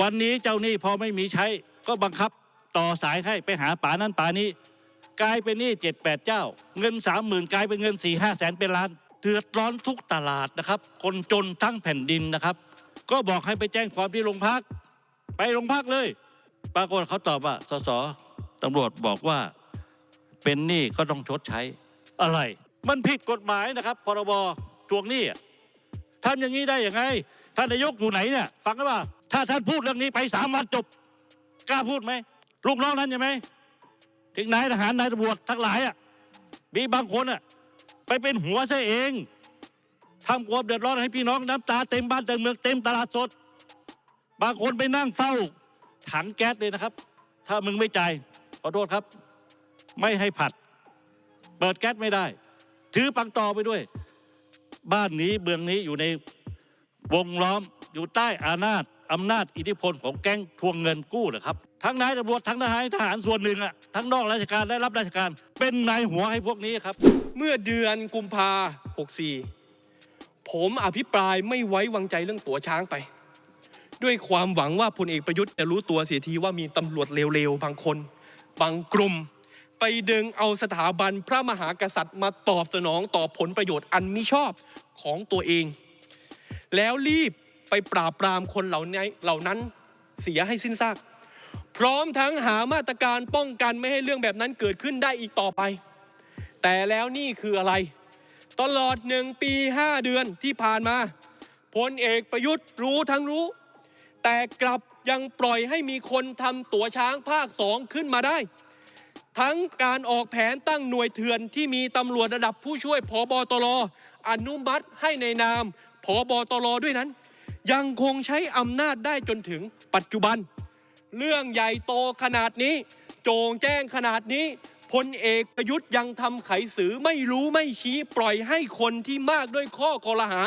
วันนี้เจ้าหนี้พอไม่มีใช้ก็บังคับต่อสายให้ไปหาป่านั้นป่านี้ กลายเป็นหนี้เจ็ดแปดเจ้า เงินสามหมื่นกลายเป็นเงินสี่ห้าแสนเป็นล้านเดือดร้อนทุกตลาดนะครับ คนจนทั้งแผ่นดินนะครับ ก็บอกให้ไปแจ้งความที่โรงพัก ไปโรงพักเลย ปรากฏเขาตอบว่าสสตำรวจบอกว่าเป็นหนี้ก็ต้องชดใช้อะไร มันผิดกฎหมายนะครับพรบทวงหนี้อะทำอย่างนี้ได้ยังไงท่านนายกอยู่ไหนเนี่ยฟังกันว่า ถ้าท่านพูดเรื่องนี้ไปสามวันจบ กล้าพูดไหม ลูกน้องนั้นใช่ไหม ถึงนายทหารนายตำรวจทั้งหลายอะ มีบางคนอะ ไปเป็นหัวซะเองทำความเดือดร้อนให้พี่น้องน้ำตาเต็มบ้านเต็มเมืองเต็มตลาดสด บางคนไปนั่งเฝ้าถังแก๊สเลยนะครับ ถ้ามึงไม่จ่ายขอโทษครับ ไม่ให้ผัด เปิดแก๊สไม่ได้ ถือปังตอไปด้วย บ้านนี้เมืองนี้อยู่ในวงล้อมอยู่ใต้อานาจ อำนาจอิทธิพลของแก๊งทวงเงินกู้เหรอครับ ทั้งนายตำรวจทั้งทหารทหารส่วนหนึ่งอะทั้งนอกราชการและรับราชการ เป็นนายหัวให้พวกนี้ครับ เมื่อเดือนกุมภา64 ผมอภิปรายไม่ไว้วางใจเรื่องตั๋วช้างไป ด้วยความหวังว่าพลเอกประยุทธ์จะรู้ตัวเสียทีว่ามีตำรวจเลวๆบางคน บางกลุ่ม ไปดึงเอาสถาบันพระมหากษัตริย์มาตอบสนองต่อผลประโยชน์อันมิชอบของตัวเอง แล้วรีบ ไปปราบปรามคนเหล่านี้เหล่านั้นเสียให้สิ้นซากพร้อมทั้งหามาตรการป้องกันไม่ให้เรื่องแบบนั้นเกิดขึ้นได้อีกต่อไป แต่แล้วนี่คืออะไร ตลอดหนึ่งปีห้าเดือนที่ผ่านมาพลเอกประยุทธ์รู้ทั้งรู้ แต่กลับยังปล่อยให้มีคนทำตั๋วช้างภาคสองขึ้นมาได้ ทั้งการออกแผนตั้งหน่วยเถื่อนที่มีตำรวจระดับผู้ช่วยผอบอตรอนุมัติให้ในนามผอบอตรด้วยนั้น ยังคงใช้อำนาจได้จนถึงปัจจุบัน เรื่องใหญ่โตขนาดนี้ โจงแจ้งขนาดนี้พลเอกประยุทธ์ยังทำไขสือไม่รู้ไม่ชี้ปล่อยให้คนที่มากด้วยข้อกลหา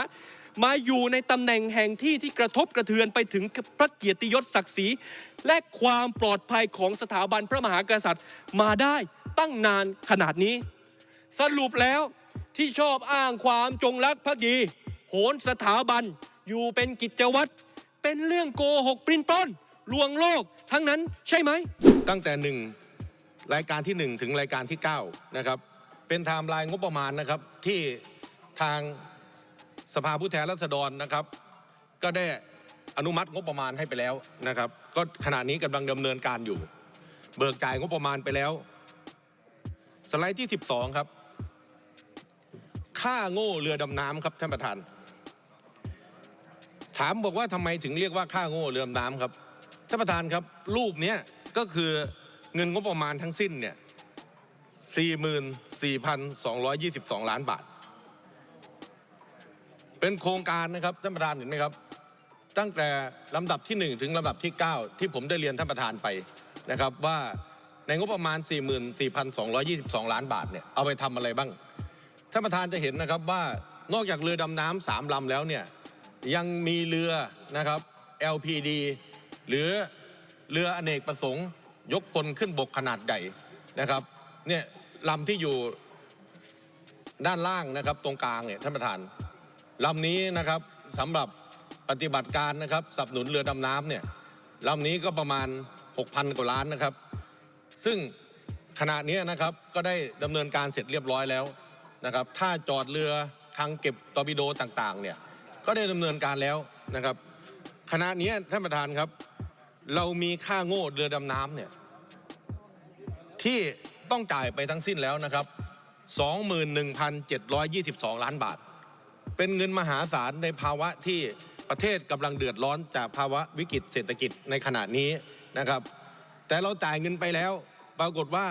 มาอยู่ในตำแหน่งแห่งที่ที่กระทบกระเทือนไปถึงพระเกียรติยศศักดิ์ศรีและความปลอดภัยของสถาบันพระมหากษัตริย์มาได้ตั้งนานขนาดนี้ สรุปแล้วที่ชอบอ้างความจงรักภักดี โหนสถาบัน อยู่เป็นกิจวัตรเป็นเรื่องโกหกปริ้นปล้นลวงโลก ทั้งนั้นใช่ไหม ตั้งแต่หนึ่งรายการที่ 1 ถึงรายการที่ 9 นะครับ เป็นไทม์ไลน์งบประมาณนะครับ ที่ทางสภาผู้แทนราษฎรนะครับ ก็ได้อนุมัติงบประมาณให้ไปแล้วนะครับ ก็ขณะนี้กำลังดำเนินการอยู่ เบิกจ่ายงบประมาณไปแล้ว สไลด์ที่ 12 ครับ ค่าโง่เรือดำน้ำครับท่านประธาน ถามบอกว่าทำไมถึงเรียกว่าค่าโง่เรือดำน้ำครับท่านประธานครับ รูปเนี้ยก็คือเงินงบประมาณทั้งสิ้นเนี่ย44,222 ล้านบาท เป็นโครงการนะครับท่านประธานเห็นไหมครับ ตั้งแต่ลำดับที่ 1 ถึงลำดับที่ 9 ที่ผมได้เรียนท่านประธานไปนะครับว่าในงบประมาณ 44,222 ล้านบาทเนี่ยเอาไปทำอะไรบ้าง ท่านประธานจะเห็นนะครับว่านอกจากเรือดำน้ำสามลำแล้วเนี่ย ยังมีเรือนะครับ LPD หรือเรืออเนกประสงค์ ยกพลขึ้นบกขนาดใหญ่นะครับเนี่ยลำที่อยู่ด้านล่างนะครับตรงกลางเนี่ยท่านประธานลำนี้นะครับสำหรับปฏิบัติการนะครับสนับสนุนเรือดำน้ำเนี่ยลำนี้ก็ประมาณ 6,000 กว่าล้านนะครับ ซึ่งขณะนี้นะครับก็ได้ดำเนินการเสร็จเรียบร้อยแล้วนะครับ ถ้าจอดเรือคลังเก็บตอร์ปิโดต่างๆเนี่ย ก็ได้ดำเนินการแล้วนะครับขณะนี้ท่านประธานครับ เรามีค่าโง่เรือดำน้ำเนี่ยที่ต้องจ่ายไปทั้งสิ้นแล้วนะครับ 21,722 ล้านบาท เป็นเงินมหาศาลในภาวะที่ประเทศกำลังเดือดร้อนจากภาวะวิกฤตเศรษฐกิจในขณะนี้นะครับ แต่เราจ่ายเงินไปแล้ว ปรากฏว่า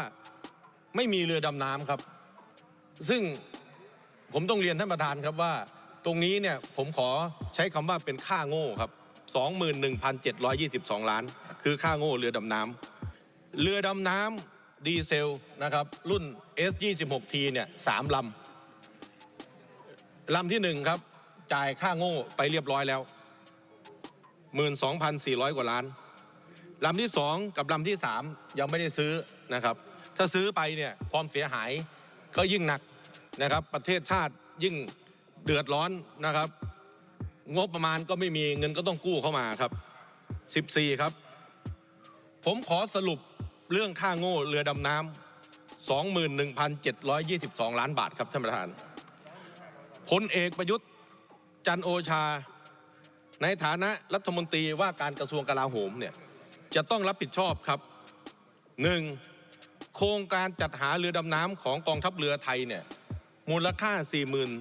ไม่มีเรือดำน้ำครับ ซึ่งผมต้องเรียนท่านประธานครับว่า ตรงนี้เนี่ยผมขอใช้คำว่าเป็นค่าโง่ครับ 21,722 ล้าน คือค่าโง่เรือดำน้ำเรือดำน้ำดีเซลนะครับรุ่น S26T เนี่ยสามลำลำที่หนึ่งครับ จ่ายค่าโง่ไปเรียบร้อยแล้ว 12,400 กว่าล้านลำที่สองกับลำที่สามยังไม่ได้ซื้อนะครับ ถ้าซื้อไปเนี่ยความเสียหายก็ยิ่งหนักนะครับ ประเทศชาติยิ่ง เดือดร้อนนะครับ งบประมาณก็ไม่มีเงินก็ต้องกู้เข้ามาครับ 14 ครับ ผมขอสรุปเรื่องค่าโง่เรือดำน้ำ21,722 ล้านบาทครับท่านประธานพลเอกประยุทธ์จันโอชา ในฐานะรัฐมนตรีว่าการกระทรวงกลาโหมเนี่ยจะต้องรับผิดชอบครับหนึ่งโครงการจัดหาเรือดำน้ำของกองทัพเรือไทยเนี่ย มูลค่า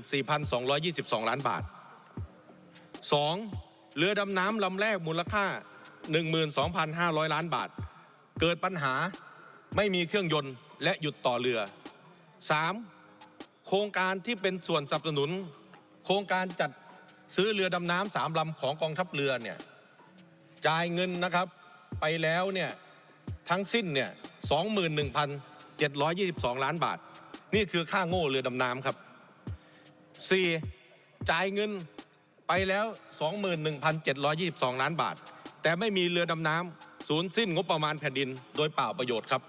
44,222 ล้านบาท 2. เรือดำน้ำลำแรกมูลค่า 12,500 ล้านบาท เกิดปัญหาไม่มีเครื่องยนต์และหยุดต่อเรือ 3. โครงการที่เป็นส่วนสนับสนุน โครงการจัดซื้อเรือดำน้ำสามลำของกองทัพเรือเนี่ยจ่ายเงินนะครับไปแล้วเนี่ยทั้งสิ้นเนี่ย21,722 ล้านบาท นี่คือค่าโง่เรือดำน้ำครับ 4. จ่ายเงินไปแล้ว 21,722 ล้านบาท แต่ไม่มีเรือดำน้ำสูญสิ้นงบประมาณแผ่นดินโดยเปล่าประโยชน์ครับ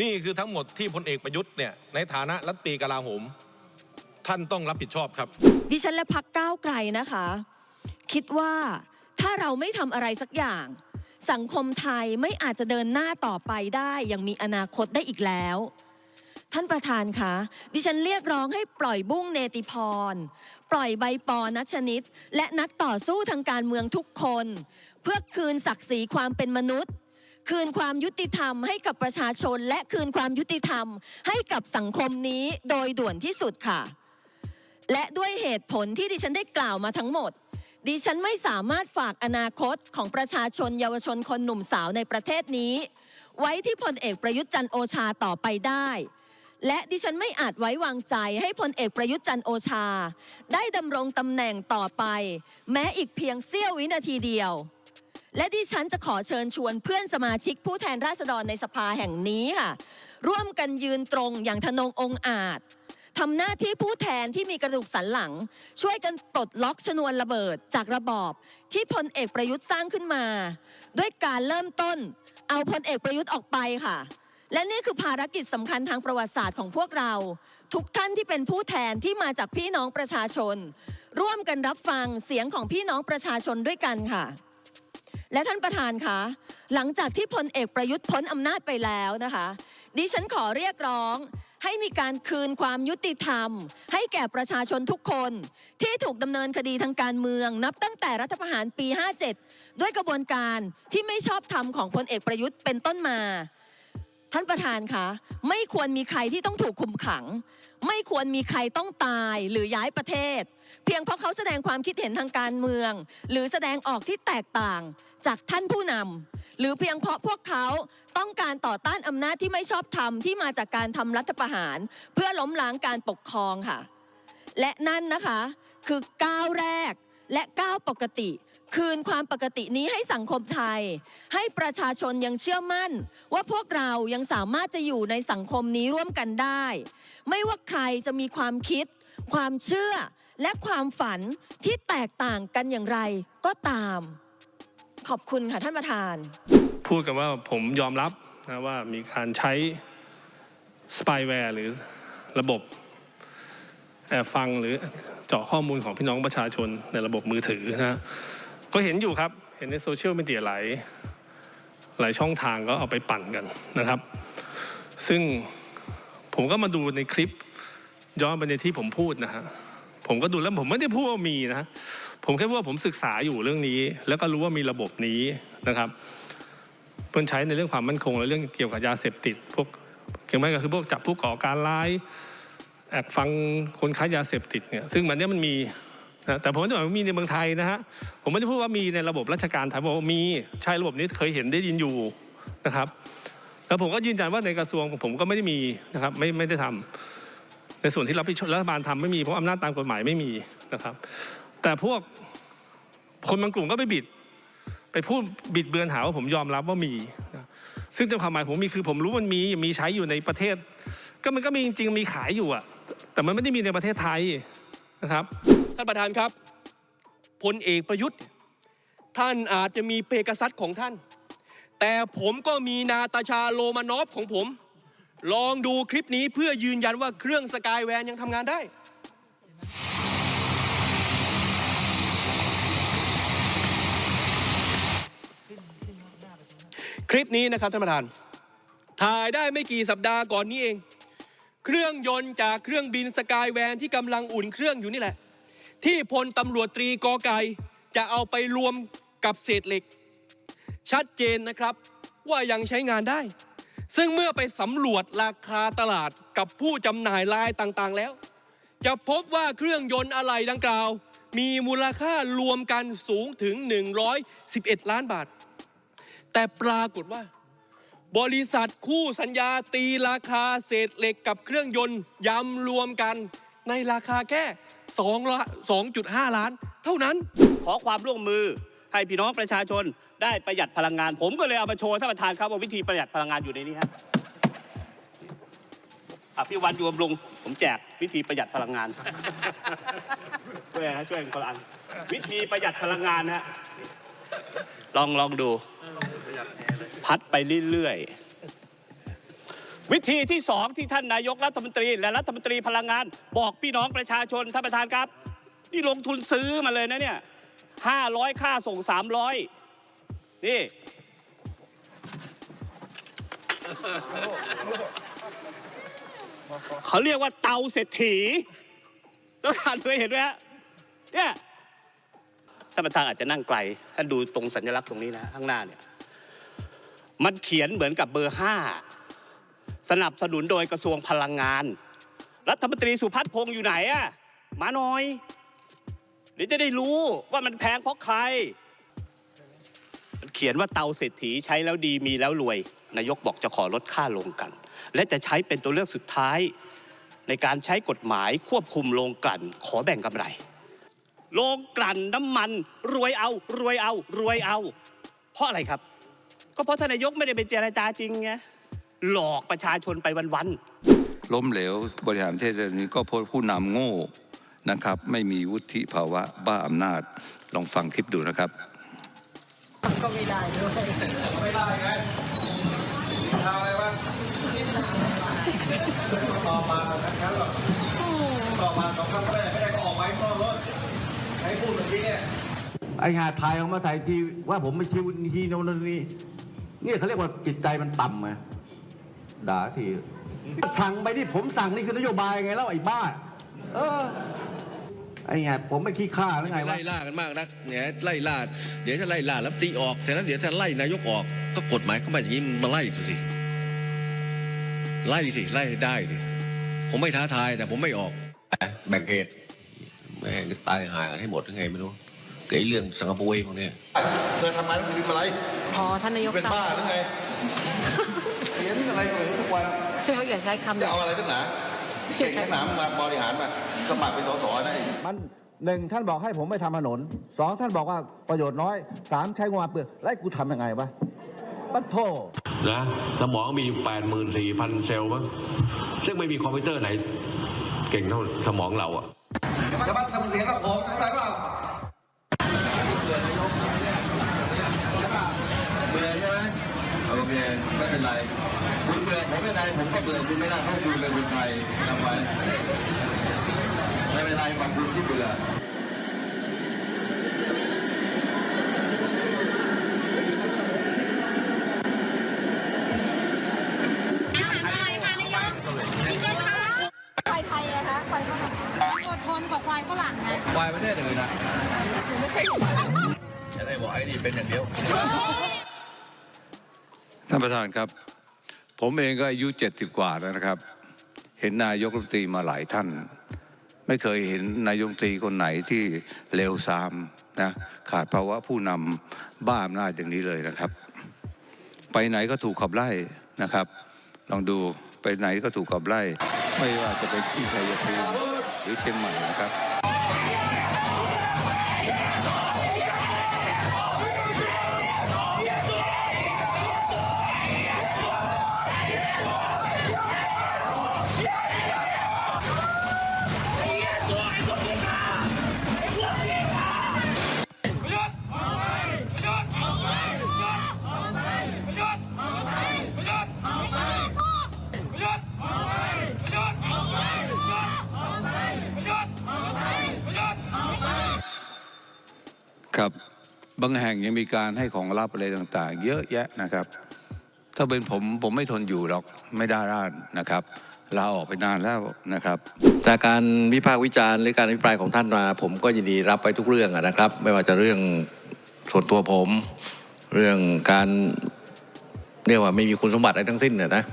นี่คือทั้งหมดที่พลเอกประยุทธ์เนี่ยในฐานะรัฐตีกลาโหม ท่านต้องรับผิดชอบครับ ดิฉันและพักก้าวไกลนะคะ คิดว่าถ้าเราไม่ทำอะไรสักอย่าง สังคมไทยไม่อาจจะเดินหน้าต่อไปได้อย่างมีอนาคตได้อีกแล้ว ท่านประธานคะดิฉันเรียกร้องให้ปล่อยบุ้งเนติพร ปล่อยใบปอนัชนิด และนักต่อสู้ทางการเมืองทุกคน เพื่อคืนศักดิ์ศรีความเป็นมนุษย์ คืนความยุติธรรมให้กับประชาชน และคืนความยุติธรรมให้กับสังคมนี้โดยด่วนที่สุดค่ะ และด้วยเหตุผลที่ดิฉันได้กล่าวมาทั้งหมดดิฉันไม่สามารถฝากอนาคตของประชาชนเยาวชนคนหนุ่มสาวในประเทศนี้ ไว้ที่พลเอกประยุทธ์จันโอชาต่อไปได้ และดิฉันไม่อาจไว้วางใจให้พลเอกประยุทธ์จันโอชา ได้ดำรงตำแหน่งต่อไป แม้อีกเพียงเสี้ยววินาทีเดียว และดิฉันจะขอเชิญชวนเพื่อนสมาชิกผู้แทนราษฎรในสภาแห่งนี้ค่ะ ร่วมกันยืนตรงอย่างทนงองอาจทำหน้าที่ผู้แทนที่มีกระดูกสันหลัง ช่วยกันปลดล็อกชนวนระเบิดจากระบอบ ที่พลเอกประยุทธ์สร้างขึ้นมา ด้วยการเริ่มต้น เอาพลเอกประยุทธ์ออกไปค่ะ และนี่คือภารกิจสำคัญทางประวัติศาสตร์ของพวกเรา ทุกท่านที่เป็นผู้แทนที่มาจากพี่น้องประชาชน ร่วมกันรับฟังเสียงของพี่น้องประชาชนด้วยกันค่ะ และท่านประธานคะหลังจากที่พลเอกประยุทธ์พ้นอำนาจไปแล้วนะคะ ดิฉันขอเรียกร้องให้มีการคืนความยุติธรรม ให้แก่ประชาชนทุกคน ที่ถูกดำเนินคดีทางการเมือง นับตั้งแต่รัฐประหารปี 57 ด้วยกระบวนการที่ไม่ชอบธรรมของพลเอกประยุทธ์เป็นต้นมา ท่านประธานคะไม่ควรมีใครที่ต้องถูกคุมขัง ไม่ควรมีใครต้องตายหรือย้ายประเทศ เพียงเพราะเขาแสดงความคิดเห็นทางการเมือง หรือแสดงออกที่แตกต่างจากท่านผู้นำหรือเพียงเพราะพวกเขาต้องการต่อต้านอำนาจที่ไม่ชอบธรรมที่มาจากการทำรัฐประหาร เพื่อล้มล้างการปกครองค่ะ และนั่นนะคะคือก้าวแรกและก้าวปกติ คืนความปกตินี้ให้สังคมไทย ให้ประชาชนยังเชื่อมั่น ว่าพวกเรายังสามารถจะอยู่ในสังคมนี้ร่วมกันได้ ไม่ว่าใครจะมีความคิด ความเชื่อและความฝันที่แตกต่างกันอย่างไรก็ตาม ขอบคุณค่ะท่านประธาน พูดกันว่าผมยอมรับนะว่ามีการใช้สปายแวร์หรือระบบแอบฟังหรือเจาะข้อมูลของพี่น้องประชาชนในระบบมือถือนะ ก็เห็นอยู่ครับ เห็นในโซเชียลมีเดียหลายหลายช่องทางก็เอาไปปั่นกันนะครับ ซึ่งผมก็มาดูในคลิปย้อนไปในที่ผมพูดนะฮะผมก็ดูแล้วผมไม่ได้พูดว่ามีนะผมแค่พูดว่าผมศึกษาอยู่เรื่องนี้ แล้วก็รู้ว่ามีระบบนี้นะครับเพื่อนใช้ในเรื่องความมั่นคงและเรื่องเกี่ยวกับยาเสพติด พวกเกี่ยวกับก็คือพวกจับผู้ก่อการร้ายแอบฟังคนค้ายาเสพติดเนี่ยซึ่งมันเนี้ยมันมี นะแต่ผมไม่ได้บอกว่ามีในเมืองไทยนะฮะผมไม่ได้พูดว่ามีในระบบราชการไทยบอกว่ามีใช่ระบบนี้เคยเห็นได้ยินอยู่นะครับแล้วผมก็ยืนยันว่าในกระทรวงผมก็ไม่ได้มีนะครับไม่ไม่ได้ทำในส่วนที่รับผิดชอบรัฐบาลทำไม่มีเพราะอำนาจตามกฎหมายไม่มีนะครับ แต่พวกคนบางกลุ่มก็ไปบิด ไปพูดบิดเบือนหาว่าผมยอมรับว่ามีนะซึ่งในความหมายผมมีคือผมรู้มันมีมีใช้อยู่ในประเทศ ก็มันก็มีจริงๆมีขายอยู่อะแต่มันไม่ได้มีในประเทศไทยนะครับ ท่านประธานครับพลเอกประยุทธ์ ท่านอาจจะมีเปกซัสของท่าน แต่ผมก็มีนาตาชาโลมานอฟของผม ลองดูคลิปนี้เพื่อยืนยันว่าเครื่องสกายแวนยังทำงานได้คลิปนี้นะครับท่านประธาน ถ่ายได้ไม่กี่สัปดาห์ก่อนนี้เอง เครื่องยนต์จากเครื่องบินสกายแวนที่กำลังอุ่นเครื่องอยู่นี่แหละ ที่พลตำรวจตรีกอไก่จะเอาไปรวมกับเศษเหล็ก ชัดเจนนะครับว่ายังใช้งานได้ ซึ่งเมื่อไปสำรวจราคาตลาดกับผู้จำหน่ายรายต่างๆแล้ว จะพบว่าเครื่องยนต์อะไหล่ดังกล่าว มีมูลค่ารวมกันสูงถึง 111 ล้านบาท แต่ปรากฏว่า บริษัทคู่สัญญาตีราคาเศษเหล็กกับเครื่องยนต์ยำรวมกันในราคาแค่ 2ละ2.5 ล้าน เท่านั้น ขอความร่วมมือให้พี่น้องประชาชนได้ประหยัดพลังงาน ผมก็เลยเอามาโชว์ท่านประธานครับว่าวิธีประหยัดพลังงานอยู่ในนี้ฮะอะพี่วันอยู่บำรุงผมแจกวิธีประหยัดพลังงาน ช่วยนะช่วยกันคนละอันวิธีประหยัดพลังงานนะฮะลองลองดู พัดไปเรื่อยๆ วิธีที่สองที่ท่านนายกรัฐมนตรี และรัฐมนตรีพลังงาน บอกพี่น้องประชาชนท่านประธานครับ นี่ลงทุนซื้อมาเลยนะเนี่ยห้าร้อยค่าส่งสามร้อยนี่เขาเรียกว่าเตาเศรษฐีต้องทานเคยเห็นไหมฮะเนี่ยท่านประธานอาจจะนั่งไกลท่านดูตรงสัญลักษณ์ตรงนี้นะข้างหน้าเนี่ย มันเขียนเหมือนกับเบอร์ห้า สนับสนุนโดยกระทรวงพลังงาน รัฐมนตรีสุพัฒน์พงษ์อยู่ไหนอะมาหน่อยเดี๋ยวจะได้รู้ว่ามันแพงเพราะใคร มันเขียนว่าเตาเศรษฐีใช้แล้วดีมีแล้วรวย นายกบอกจะขอลดค่าลงกัน และจะใช้เป็นตัวเลือกสุดท้าย ในการใช้กฎหมายควบคุมโรงกลั่น ขอแบ่งกำไรโรงกลั่นน้ำมัน รวยเอา รวยเอา รวยเอา เพราะอะไรครับ ก็เพราะท่านนายกไม่ได้ไปเจรจาจริงไง หลอกประชาชนไปวันๆล้มเหลวบริหารประเทศเรื่องนี้ก็เพราะผู้นำโง่นะครับ ไม่มีวุฒิภาวะบ้าอำนาจลองฟังคลิปดูนะครับไอ้หาถ่ายออกมาถ่ายทีว่าผมไม่ชี้ทีโน่นนี่เนี่ยเขาเรียกว่าจิตใจมันต่ำไง ด่าทีสั่งไปที่ผมสั่งนี่คือนโยบายไงแล้วไอ้บ้า เออไอ้ไงผมไม่ขี้ข้าหรือไงวะไล่ล่ากันมากนักเนี่ยไล่ล่าเดี๋ยวจะไล่ล่าแล้วตีออกแต่นั้นเดี๋ยวจะไล่นายกออก ก็กฎหมายเข้ามาอย่างนี้มึงมาไล่ดูสิไล่สิไล่ให้ได้สิผมไม่ท้าทายแต่ผมไม่ออก แบ่งเขตแม่งตายหากันให้หมดยังไงไม่รู้เกี่ยวกับเรื่องสังกะปุยพวกเนี้ยเธอทำไมต้องพิมพ์อะไรพอท่านนายกเป็นบ้าหรือไง เขียนอะไรก็ไม่รู้ทุกวันเขาอย่าใช้คำจะเอาอะไรตั้งหนาเก่งตั้งหนามาบริหารมาสมัครเป็นสสได้มันหนึ่งท่านบอกให้ผมไม่ทำถนนสองท่านบอกว่าประโยชน์น้อยสามใช้งบประมาณเปลืองแล้วกูทำยังไงวะปัดโทนะสมองมีอยู่แปดหมื่นสี่พันเซลล์มั้งซึ่งไม่มีคอมพิวเตอร์ไหน เก่งเท่าสมองเราอะจะมาทำเสียงกับผมเข้าใจเปล่าเบื่อใช่ไหมโอเคไม่เป็นไรคุณเบื่อ ผมไม่เป็นไรผมก็เบื่อคุณไม่ได้เพราะคุณเป็นคนไทยจำไว้ไม่เป็นไรฝั่งคุณที่เบื่อควายไทยอะคะควายฝรั่งอดทนกว่าควายฝรั่งไงวายประเทศอื่นนะจะได้บอกไอ้นี่เป็นอย่างเดียวท่านประธานครับ ผมเองก็อายุเจ็ดสิบกว่าแล้วนะครับ เห็นนายกรัฐมนตรีมาหลายท่าน ไม่เคยเห็นนายกรัฐมนตรีคนไหนที่เลวทรามนะขาดภาวะผู้นำบ้าอำนาจอย่างนี้เลยนะครับ ไปไหนก็ถูกขับไล่นะครับ ลองดูไปไหนก็ถูกขับไล่ ไม่ว่าจะเป็นที่ชัยภูมิหรือเชียงใหม่นะครับ บางแห่งยังมีการให้ของลับอะไรต่างๆ เยอะแยะนะครับ ถ้าเป็นผมผมไม่ทนอยู่หรอกไม่ได้ด้านนะครับลาออกไปนานแล้วนะครับจากการวิพากษ์วิจารณ์หรือการอภิปรายของท่านมา ผมก็ยินดีรับไปทุกเรื่องนะครับ ไม่ว่าจะเรื่องส่วนตัวผม เรื่องการเรียกว่าไม่มีคุณสมบัติอะไรทั้งสิ้นเนี่ยนะ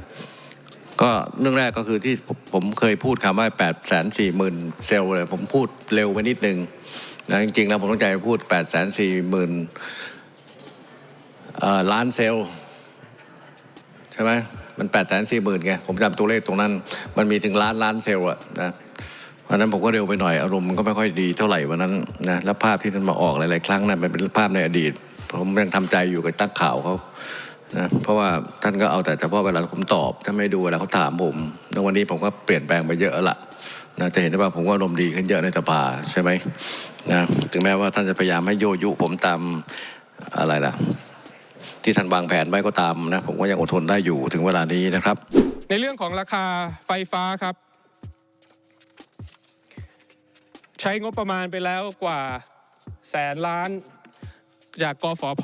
ก็เรื่องแรกก็คือที่ผมเคยพูดคำว่า8ปดแสนสี่หมื่นเซลล์เลยผมพูดเร็วไปนิดนึง นะจริงๆแล้วผมต้องใจพูด8ปดแสนสี่หมื่นล้านเซลล์ใช่ไหมมันแปดแสนสี่หมื่นไงผมจำตัวเลขตรงนั้น มันมีถึงล้านล้านเซลล์อะนะเพราะนั้นผมก็เร็วไปหน่อยอารมณ์มันก็ไม่ค่อยดีเท่าไหร่วันนั้นนะแล้วภาพที่ท่านมาออกหลายๆครั้งนะมันเป็นภาพในอดีต ผมยังทำใจอยู่กับตักข่าวเขานะเพราะว่าท่านก็เอาแต่เฉพาะเวลาผมตอบท่านไม่ดูเวลาเขาถามผมแล้ววันนี้ผมก็เปลี่ยนแปลงไปเยอะแล้วละนะจะเห็นได้ว่าผมก็อารมณ์ดีขึ้นเยอะในสภาใช่ไหม นะถึงแม้ว่าท่านจะพยายามให้โยยุผมตามอะไรล่ะ ที่ท่านวางแผนไว้ก็ตามนะผมก็ยังอดทนได้อยู่ถึงเวลานี้นะครับ ในเรื่องของราคาไฟฟ้าครับ ใช้งบประมาณไปแล้วกว่าแสนล้านจากกฟผ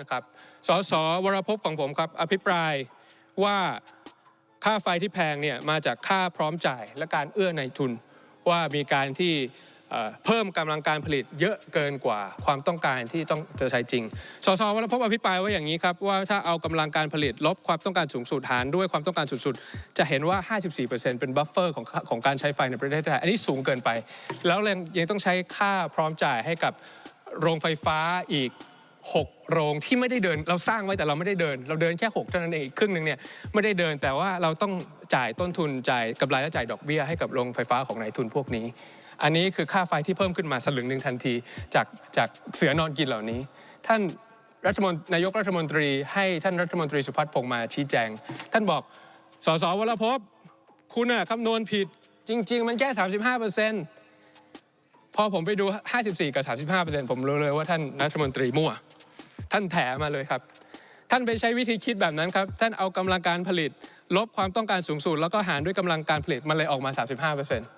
นะครับสสวรพของผมครับอภิปรายว่าค่าไฟที่แพงเนี่ยมาจากค่าพร้อมจ่ายและการเอื้อในทุนว่ามีการที่ เพิ่มกำลังการผลิตเยอะเกินกว่าความต้องการที่ต้องจะใช้จริง สสวรพบอภิปรายว่าอย่างนี้ครับว่าถ้าเอากำลังการผลิตลบความต้องการสูงสุดหารด้วยความต้องการสูงสุด จะเห็นว่า 54%เป็นบัฟเฟอร์ของของการใช้ไฟในประเทศไทย อันนี้สูงเกินไป แล้วยังยังต้องใช้ค่าพร้อมจ่ายให้กับโรงไฟฟ้าอีก 6 โรงที่ไม่ได้เดิน เราสร้างไว้แต่เราไม่ได้เดิน เราเดินแค่ 6 เท่านั้นเองอีกครึ่งหนึ่งเนี่ยไม่ได้เดินแต่ว่าเราต้องจ่ายต้นทุนจ่ายกำไรและจ่ายดอกเบี้ยให้กับโรงไฟฟ้าของนายทุนพวกนี้ อันนี้คือค่าไฟที่เพิ่มขึ้นมาสลึงหนึ่งทันทีจากจากเสือนอนกินเหล่านี้ ท่านรัฐมนตรีนายกรัฐมนตรีให้ท่านรัฐมนตรีสุพัฒน์พงษ์มาชี้แจง ท่านบอกสสวรพบคุณน่ะคำนวณผิดจริง ๆ มันแค่ 35เปอร์เซ็นต์พอผมไปดู 54 กับ 35ผมรู้เลยว่าท่านรัฐมนตรีมั่ว ท่านแถมาเลยครับ ท่านไปใช้วิธีคิดแบบนั้นครับ ท่านเอากำลังการผลิต ลบความต้องการสูงสุดแล้วก็หารด้วยกำลังการผลิตมันเลยออกมา 35อันต์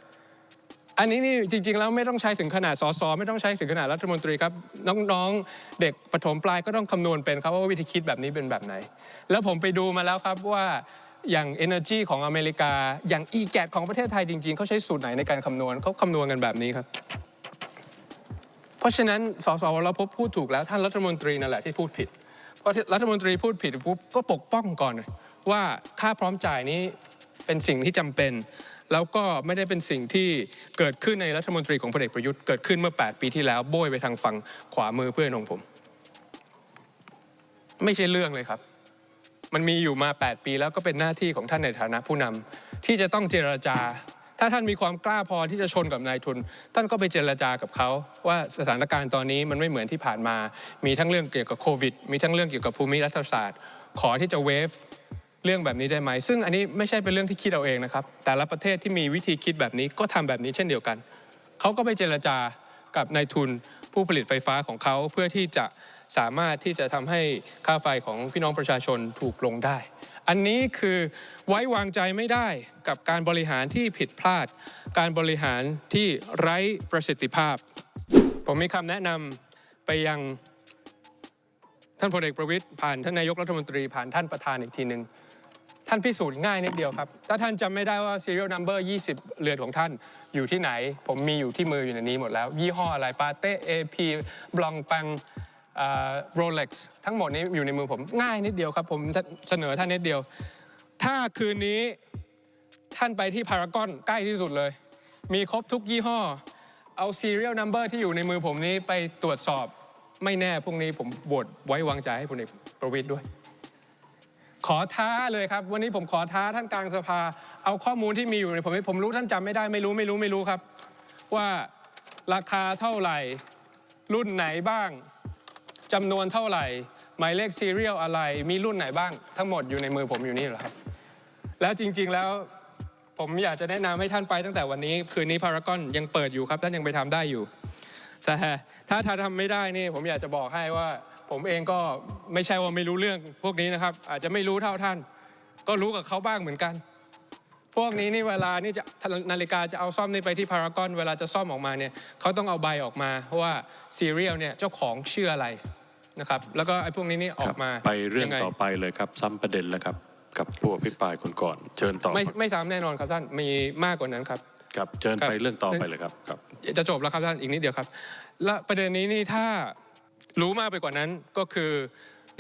อันนี้นี่จริง ๆ แล้วไม่ต้องใช้ถึงขนาดสสไม่ต้องใช้ถึงขนาดรัฐมนตรีครับน้องๆเด็กประถมปลายก็ต้องคำนวณเป็นครับว่าวิธีคิดแบบนี้เป็นแบบไหน แล้วผมไปดูมาแล้วครับว่าอย่าง Energy ของอเมริกา อย่าง e g a t ของประเทศไทยจริง ๆเขาใช้สูตรไหนในการคำนวณเขาคำนวณกันแบบนี้ครับ เพราะฉะนั้นสสวรพบพูดถูกแล้วท่านรัฐมนตรีนั่นแหละที่พูดผิดเพราะรัฐมนตรีพูดผิดปุ๊บก็ปกป้องก่อน ว่าค่าพร้อมจ่ายนี้เป็นสิ่งที่จำเป็น แล้วก็ไม่ได้เป็นสิ่งที่เกิดขึ้นในรัฐมนตรีของพลเอกประยุทธ์เกิดขึ้นเมื่อ 8 ปีที่แล้วโบยไปทางฝั่งขวามือเพื่อนของผม ไม่ใช่เรื่องเลยครับ มันมีอยู่มา 8 ปีแล้วก็เป็นหน้าที่ของท่านในฐานะผู้นำที่จะต้องเจรจา ถ้าท่านมีความกล้าพอที่จะชนกับนายทุน ท่านก็ไปเจรจากับเขาว่าสถานการณ์ตอนนี้มันไม่เหมือนที่ผ่านมา มีทั้งเรื่องเกี่ยวกับโควิด มีทั้งเรื่องเกี่ยวกับภูมิรัฐศาสตร์ ขอที่จะเวฟ เรื่องแบบนี้ได้ไหม ซึ่งอันนี้ไม่ใช่เป็นเรื่องที่คิดเอาเองนะครับ แต่ละประเทศที่มีวิธีคิดแบบนี้ก็ทำแบบนี้เช่นเดียวกัน เขาก็ไปเจรจากับนายทุนผู้ผลิตไฟฟ้าของเขาเพื่อที่จะสามารถที่จะทำให้ค่าไฟของพี่น้องประชาชนถูกลงได้ อันนี้คือไว้วางใจไม่ได้กับการบริหารที่ผิดพลาด การบริหารที่ไร้ประสิทธิภาพ ผมมีคำแนะนำไปยังท่านพลเอกประวิตยผ่านท่านนายกรัฐมนตรีผ่านท่านประธานอีกทีหนึ่ง ท่านพิสูจน์ง่ายนิดเดียวครับ ถ้าท่านจำไม่ได้ว่า serial number 20 เรือนของท่านอยู่ที่ไหน ผมมีอยู่ที่มืออยู่ในนี้หมดแล้ว ยี่ห้ออะไรปาเต้ AP บลองปังโรเล็กซ์ทั้งหมดนี้อยู่ในมือผมง่ายนิดเดียวครับ ผมเสนอท่านนิดเดียว ถ้าคืนนี้ท่านไปที่พารากอนใกล้ที่สุดเลย มีครบทุกยี่ห้อ เอา serial number ที่อยู่ในมือผมนี้ไปตรวจสอบไม่แน่พรุ่งนี้ผมบวชไว้วางใจให้พลเอกประวิตยด้วย ขอท้าเลยครับ วันนี้ผมขอท้าท่านกลางสภา เอาข้อมูลที่มีอยู่ในผมผมรู้ท่านจำไม่ได้ไม่รู้ไม่รู้ไม่รู้ครับ ว่าราคาเท่าไหร่ รุ่นไหนบ้างจำนวนเท่าไหร่ หมายเลขซีเรียลอะไร มีรุ่นไหนบ้าง ทั้งหมดอยู่ในมือผมอยู่นี่เหรอครับแล้วจริง ๆแล้วผมอยากจะแนะนำให้ท่านไปตั้งแต่วันนี้ คืนนี้พารากอนยังเปิดอยู่ครับท่านยังไปทำได้อยู่แต่ถ้าท่านทำไม่ได้นี่ผมอยากจะบอกให้ว่า ผมเองก็ไม่ใช่ว่าไม่รู้เรื่องพวกนี้นะครับ อาจจะไม่รู้เท่าท่าน ก็รู้กับเขาบ้างเหมือนกัน พวกนี้นี่เวลานี่จะนาฬิกาจะเอาซ่อมนี่ไปที่พารากอนเวลาจะซ่อมออกมาเนี่ยเขาต้องเอาใบออกมาว่าซีเรียลเนี่ยเจ้าของชื่ออะไรนะครับ แล้วก็ไอ้พวกนี้นี่ออกมาไปเรื่องยัไต่อไปเลยครับ ซ้ำประเด็นแล้วครับกับผู้อภิปรายคนก่อนเชิญต่อไม่ไม่ซ้ำแน่นอนครับท่านมีมากกว่านั้นครับครับเชิญครับไปเรื่องต่อไปเลยครับครับ จะจบแล้วครับท่านอีกนิดเดียวครับ และประเด็นนี้นี่ถ้า รู้มากไปกว่านั้นก็คือ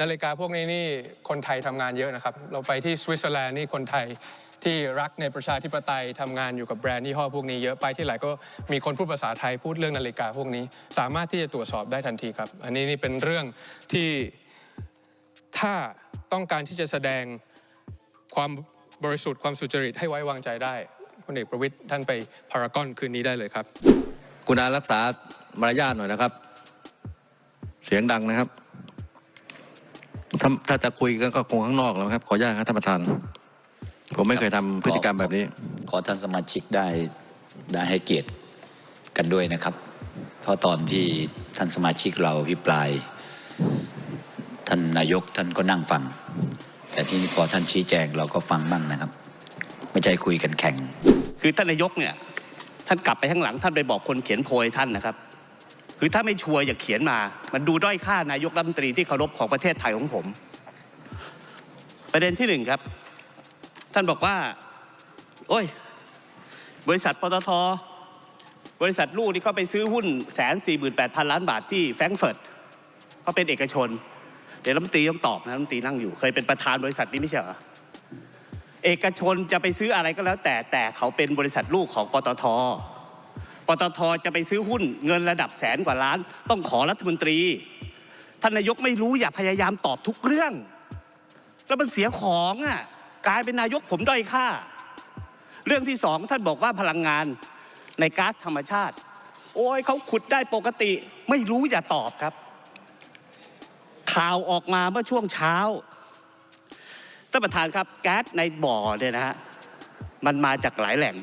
นาฬิกาพวกนี้นี่คนไทยทำงานเยอะนะครับ เราไปที่สวิตเซอร์แลนด์นี่คนไทยที่รักในประชาธิปไตยทำงานอยู่กับแบรนด์ยี่ห้อพวกนี้เยอะไปที่ไหนก็มีคนพูดภาษาไทยพูดเรื่องนาฬิกาพวกนี้ สามารถที่จะตรวจสอบได้ทันทีครับ อันนี้นี่เป็นเรื่องที่ถ้าต้องการที่จะแสดงความบริสุทธิ์ความสุจริตให้ไว้วางใจได้พลเอกประวิตยท่านไปพารากอนคืนนี้ได้เลยครับ คุณอารักษามารยาทหน่อยนะครับ เสียงดังนะครับ ถ้าถ้าจะคุยกันก็คงข้างนอกแล้วครับ ขออนุญาตครับท่านประธาน ผมไม่เคยทำพฤติกรรมแบบนี้ ขอท่านสมาชิกได้ได้ให้เกียรติกันด้วยนะครับ เพราะตอนที่ท่านสมาชิกเราพิปราย ท่านนายกท่านก็นั่งฟัง แต่ที่นี่พอท่านชี้แจงเราก็ฟังบ้างนะครับ ไม่ใช่คุยกันแข่ง คือท่านนายกเนี่ย ท่านกลับไปข้างหลังท่านไปบอกคนเขียนโพยท่านนะครับ คือถ้าไม่ชัวร์อย่าเขียนมา มันดูด้อยค่านายกรัฐมนตรีที่เคารพของประเทศไทยของผม ประเด็นที่หนึ่งครับ ท่านบอกว่า โอ้ย บริษัทปตทบริษัทลูกนี่เขาไปซื้อหุ้นแสนสี่หมื่นแปดพันล้านบาทที่แฟรงก์เฟิร์ตเขาเป็นเอกชน เดี๋ยวรัฐมนตรีต้องตอบนะรัฐมนตรีนั่งอยู่ เคยเป็นประธานบริษัทนี้ไม่ใช่เหรอเอกชนจะไปซื้ออะไรก็แล้วแต่แต่เขาเป็นบริษัทลูกของปตท ปตทจะไปซื้อหุ้นเงินระดับแสนกว่าล้าน ต้องขอรัฐมนตรี ท่านนายกไม่รู้อย่าพยายามตอบทุกเรื่อง แล้วมันเสียของอะกลายเป็นนายกผมด้อยค่า เรื่องที่สองท่านบอกว่าพลังงานในก๊าซธรรมชาติ โอ้ยเขาขุดได้ปกติ ไม่รู้อย่าตอบครับ ข่าวออกมาเมื่อช่วงเช้าท่านประธานครับแก๊สในบ่อเนี่ยนะฮะมันมาจากหลายแหล่ง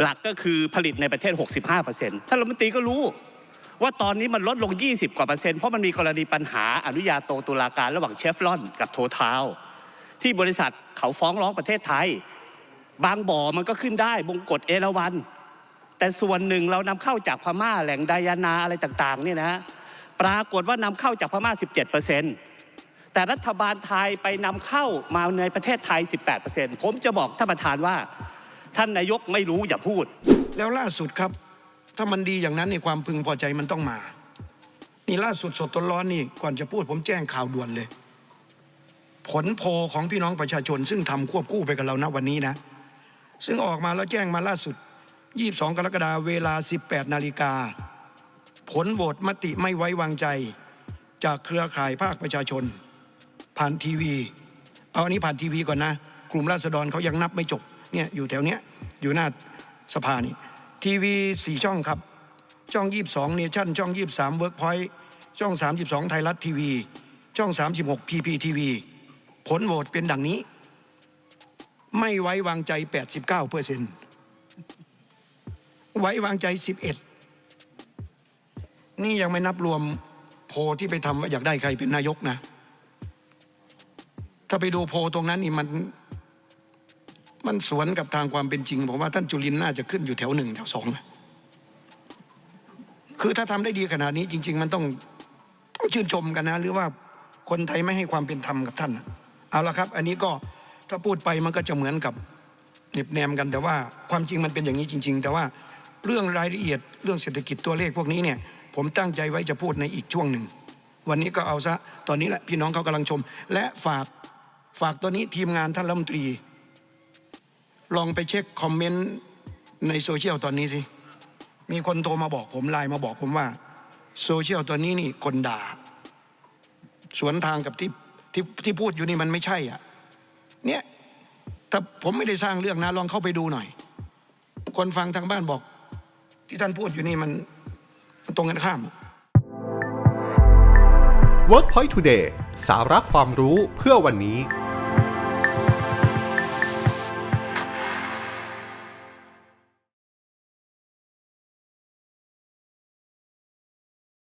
หลักก็คือผลิตในประเทศ 65%ท่านรัฐมนตรีก็รู้ว่าตอนนี้มันลดลง 20 กว่าเปอร์เซ็นต์เพราะมันมีกรณีปัญหาอนุญาโตตุลาการระหว่างเชฟรอนกับโททาวที่บริษัทเขาฟ้องร้องประเทศไทย บางบ่อมันก็ขึ้นได้บงกฎเอราวัน แต่ส่วนหนึ่งเรานำเข้าจากพม่าแหล่งไดานาอะไรต่างๆเนี่ยนะฮะปรากฏว่านำเข้าจากพม่า 17%แต่รัฐบาลไทยไปนำเข้ามาในประเทศไทย 18%ผมจะบอกท่านประธานว่า ท่านนายกไม่รู้อย่าพูด แล้วล่าสุดครับ ถ้ามันดีอย่างนั้นในความพึงพอใจมันต้องมา นี่ล่าสุดสดร้อนนี่ก่อนจะพูดผมแจ้งข่าวด่วนเลย ผลโพลของพี่น้องประชาชน ซึ่งทำควบคู่ไปกับเราณวันนี้นะ ซึ่งออกมาแล้วแจ้งมาล่าสุด 22 กรกฎาคมเวลา 18 นาฬิกาผลโหวตมติไม่ไว้วางใจ จากเครือข่ายภาคประชาชน ผ่านทีวี เอาอันนี้ผ่านทีวีก่อนนะ กลุ่มราษฎรเขายังนับไม่จบ เนี่ยอยู่แถวเนี้ยอยู่หน้าสภานี่ทีวีสี่ช่องครับ ช่อง 22เนชั่นช่อง 23เวิร์กพอยช่อง 32 ไทยรัฐทีวี ช่อง 36พีพีทีวีผลโหวตเป็นดังนี้ ไม่ไว้วางใจ 89เปอร์เซ็นต์ไว้วางใจ 11 นี่ยังไม่นับรวมโพที่ไปทำว่าอยากได้ใครเป็นนายกนะ ถ้าไปดูโพตรงนั้นนี่มัน มันสวนกับทางความเป็นจริงผมว่าท่านจุลินน่าจะขึ้นอยู่แถวหนึ่งแถวสองคือถ้าทำได้ดีขนาดนี้จริง ๆ มันต้องต้องชื่นชมกันนะ หรือว่าคนไทยไม่ให้ความเป็นธรรมกับท่านเอาละครับ อันนี้ก็ถ้าพูดไปมันก็จะเหมือนกับเหน็บแนมกันแต่ว่าความจริงมันเป็นอย่างนี้จริง ๆ แต่ว่าเรื่องรายละเอียดเรื่องเศรษฐกิจตัวเลขพวกนี้เนี่ย ผมตั้งใจไว้จะพูดในอีกช่วงหนึ่ง วันนี้ก็เอาซะตอนนี้แหละพี่น้องเขากำลังชม และฝากฝากตัวนี้ทีมงานท่านรัฐมนตรี ลองไปเช็คคอมเมนต์ในโซเชียลตอนนี้สิ มีคนโทรมาบอกผมไลน์มาบอกผมว่า โซเชียลตอนนี้นี่คนด่า สวนทางกับที่ที่ที่พูดอยู่นี่มันไม่ใช่อะ เนี่ยแต่ผมไม่ได้สร้างเรื่องนะลองเข้าไปดูหน่อย คนฟังทางบ้านบอก ที่ท่านพูดอยู่นี่มันมันตรงกันข้าม WorkPoint Today สาระความรู้เพื่อวันนี้